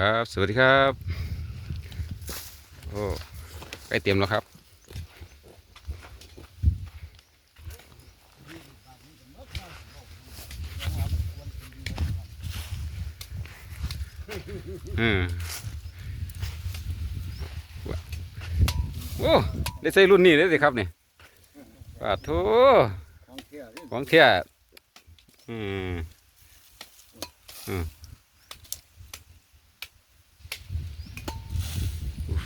ครับ สวัสดีครับ โอ้ใกล้เตรียมแล้วครับ อืมโอ้ได้ใส่รุ่นนี้เลยสิครับนี่ปาโถของเที่ยของเที่ยอืมอืม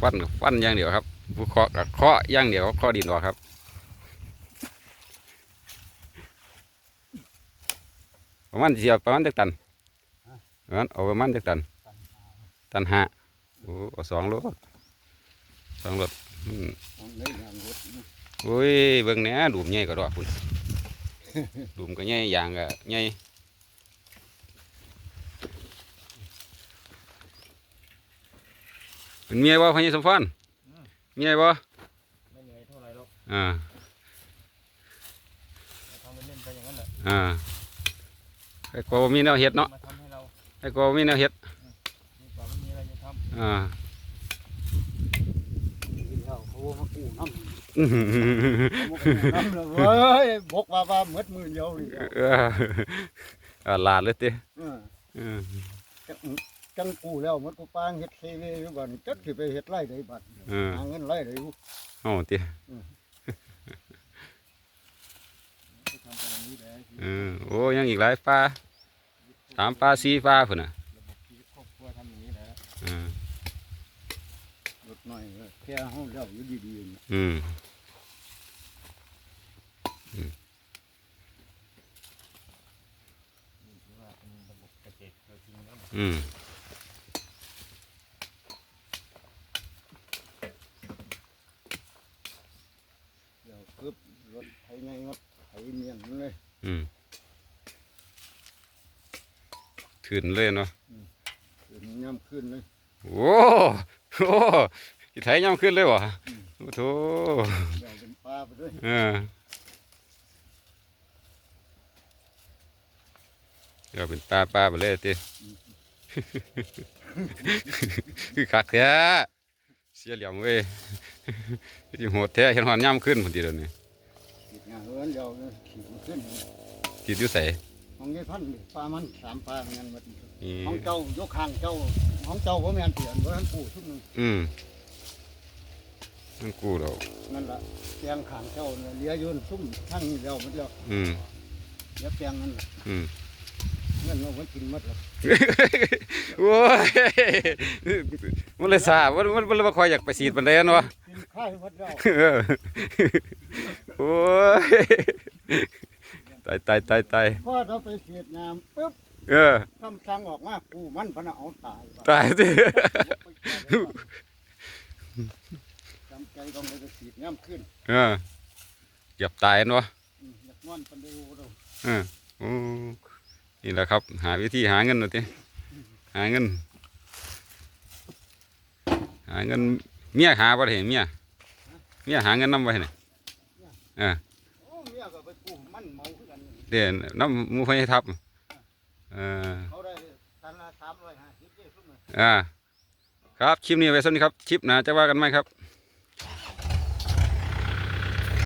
ฟันกับฟันอย่างเดียวครับผู้เคาะกับเคาะอย่างเดียวเคาะดินออกครับประมาณเสียประมาณจักตันประมาณเอาประมาณจักตัน ตันห้าโอ้เอสองโลสองโลอืมของล่นอย่างรถนะโอ้ยเบิ่งแหน่ดูมใหญ่ก็ดอกคุณดูมก็ใหญ่ยางก็ใหญ่ เป็นเมียบ่พญสมพรเมียบ่ไม่เหนื่อยเท่าไหร่หรอกอ่าทำเล่นๆไปอย่างนั้นแหละอ่าไอ้กว่าบ่มีแนวเฮ็ดเนาะมาทำให้เราไอ้กว่าบ่มีแนวเฮ็ดดีกว่าไม่มีอะไรจะทอ่ากินเหล้าเขามากู้น้ำอื้อหือเขามากู้น้ำเลยเว้ยบอกว่าว่าหมดมือเดียวนี่เอออ่าลาดเลยติเออเออ จังจังกู้แล้วหมันกูปางเฮ็ดเซเว่อยู่บัดจักสิไปเฮ็ดไรได้บัดเออ หาเงินไรได้อยู่เอาติำจะทำไปอย่างนี้แหละเออโอ้ยังอีกหลายปลาสามปลาสี่ปลาพุ่นน่ะระบบชีวิตครอบครัวทำอย่างนี้แหละเออรถหน่อยเออแค่เฮาแล้วอยู่ดีๆนี่อืมนี่ถือว่าเป็นระบบเกษตรโดยจริงแล้วนะอืม เดี๋ยวปึ๊บร ถไถไงรถไถเมียนมันเลยอืมขึ้นเลยเนาะขึ้นย่ำขึ้นเลยโอ้โหที่ไทยย่ำขึ้นเลยวะโอ้โถเดี๋ยวเป็นปลาไปด้วยเออเดี๋ยวเป็นปลาปลาไปเลยติคือคักแท้เสียเหลี่ยมเว้ยที่โหดแท้เห็นหอนย่ำขึ้นพอดีเดี๋ยวนี้ ขีดงานเอิ้นเดียวเลยขีดมันขึ้นติดอยู่ใส่ของยี่พันนี่ปลามันสามปลาเงี้ยหมดนี่ของเจ้ายกข้างเจ้าของเจ้าผมแม่นเปลี่ยนเพราะท่านปู่ทุกนึงอืมนั่นกูเรานั่นละเปียงข้างเจ้าเนี่ยเหลี้ยอยืนซุ่มทั้งเดียวหมดแล้วอืมเหลี้ยเปียงนั่นล่ะอืมเงินเราไว้กินหมดแล้วโอ้ยมันเลยสาบมันมันมันเลยมาคอยอยากไปสีดบันไดนวะกินข้าวหมดแล้วเออ โอ้ยตายตายตายตายพอเราไปเสียดน้ำปุ๊บเออคำสั่งออกมากูมันพะนะเอาตายตายสิจำใจต้องไปสีดน้ำขึ้นเออเกือบตายนวะอืมอยากนอนปันเดียวเราเออโอ้นี่แหละครับ หาวิธีหาเงินหน่อยทีหาเงิน หาเงินเมียหาบ่ได้เห็นเมียเมียหาเงินนำไว้เนี่ย เออโอ้เมียก็ไปกู้มันเมาคือกันเดี๋ยวน้ำหมูไฟทับเออเขาได้ตันละสามร้อยห้าสิบเจ็ดซุ่มเลยอ่าครับคลิปนี้ไว้สักนี้ครับคลิปหนะจะว่ากันไหมครับ